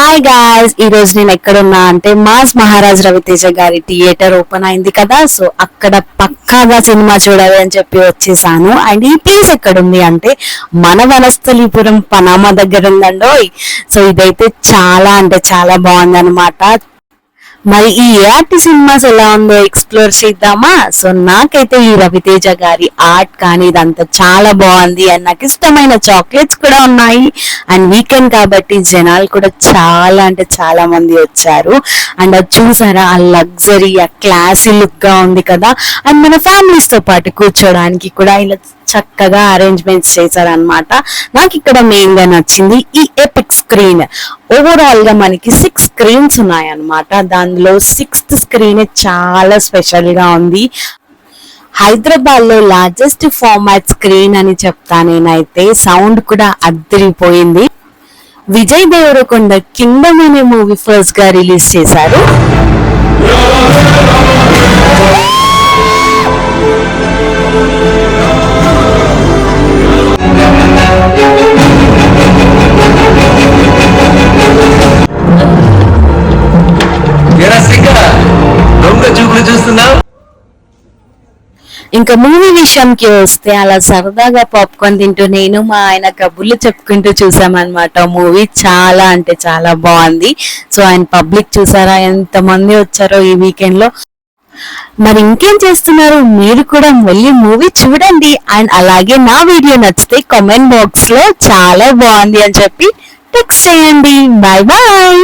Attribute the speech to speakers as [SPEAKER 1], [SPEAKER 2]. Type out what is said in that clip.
[SPEAKER 1] Hi guys ఈ రోజు నేను ఎక్కడున్నా అంటే మాస్ మహారాజ్ రవితేజ గారి థియేటర్ ఓపెన్ అయింది కదా సో అక్కడ పక్కాగా సినిమా చూడాలి అని చెప్పి వచ్చేసాను. అండ్ ఈ ప్లేస్ ఎక్కడుంది అంటే మన వనస్థలీపురం పనామా దగ్గర ఉందండోయ్. సో ఇదైతే చాలా అంటే చాలా బాగుంది మరి ఈ ఏఆర్టి సినిమాస్ ఎలా ఉందో ఎక్స్ప్లోర్ చేద్దామా? సో నాకైతే ఈ రవితేజ గారి ఆర్ట్ కానీ ఇదంతా చాలా బాగుంది. అండ్ నాకు ఇష్టమైన చాక్లెట్స్ కూడా ఉన్నాయి. అండ్ వీకెండ్ కాబట్టి జనాలు కూడా చాలా అంటే చాలా మంది వచ్చారు. అండ్ అది చూసారా? ఆ లగ్జరీ ఆ క్లాసీ లుక్గా ఉంది కదా. అండ్ మన ఫ్యామిలీస్తో పాటు కూర్చోడానికి కూడా ఇలా చక్కగా అరేంజ్మెంట్స్ చేశారనమాట నాకు ఇక్కడ మెయిన్గా నచ్చింది ఈ ఎపిక్ స్క్రీన్ ఓవరాల్గా మనకి సిక్స్ స్క్రీన్స్ ఉన్నాయన్నమాట. దానిలో సిక్స్త్ స్క్రీన్ చాలా స్పెషల్గా ఉంది. హైదరాబాద్లో లార్జెస్ట్ ఫార్మాట్ స్క్రీన్ అని చెప్తా నేనైతే. సౌండ్ కూడా అద్దరిపోయింది విజయ్ దేవరకొండ కింగ్డమ్ అనే మూవీ ఫస్ట్గా రిలీజ్ చేశారు.
[SPEAKER 2] దొంగ చూస్తున్నావు?
[SPEAKER 1] ఇంకా మూవీ విషయంకి వస్తే అలా సరదాగా పాప్కార్న్ తింటూ నేను మా ఆయన కబుర్లు చెప్పుకుంటూ చూసామన్నమాట. మూవీ చాలా అంటే చాలా బాగుంది. సో ఆయన పబ్లిక్ చూసారా? ఎంతమంది వచ్చారో ఈ వీకెండ్లో. మరి ఇంకేం చేస్తున్నారు? మీరు కూడా వెళ్ళి మూవీ చూడండి. అండ్ అలాగే నా వీడియో నచ్చితే కామెంట్ బాక్స్లో చాలా బాగుంది అని చెప్పి టెక్స్ట్ చేయండి. Bye bye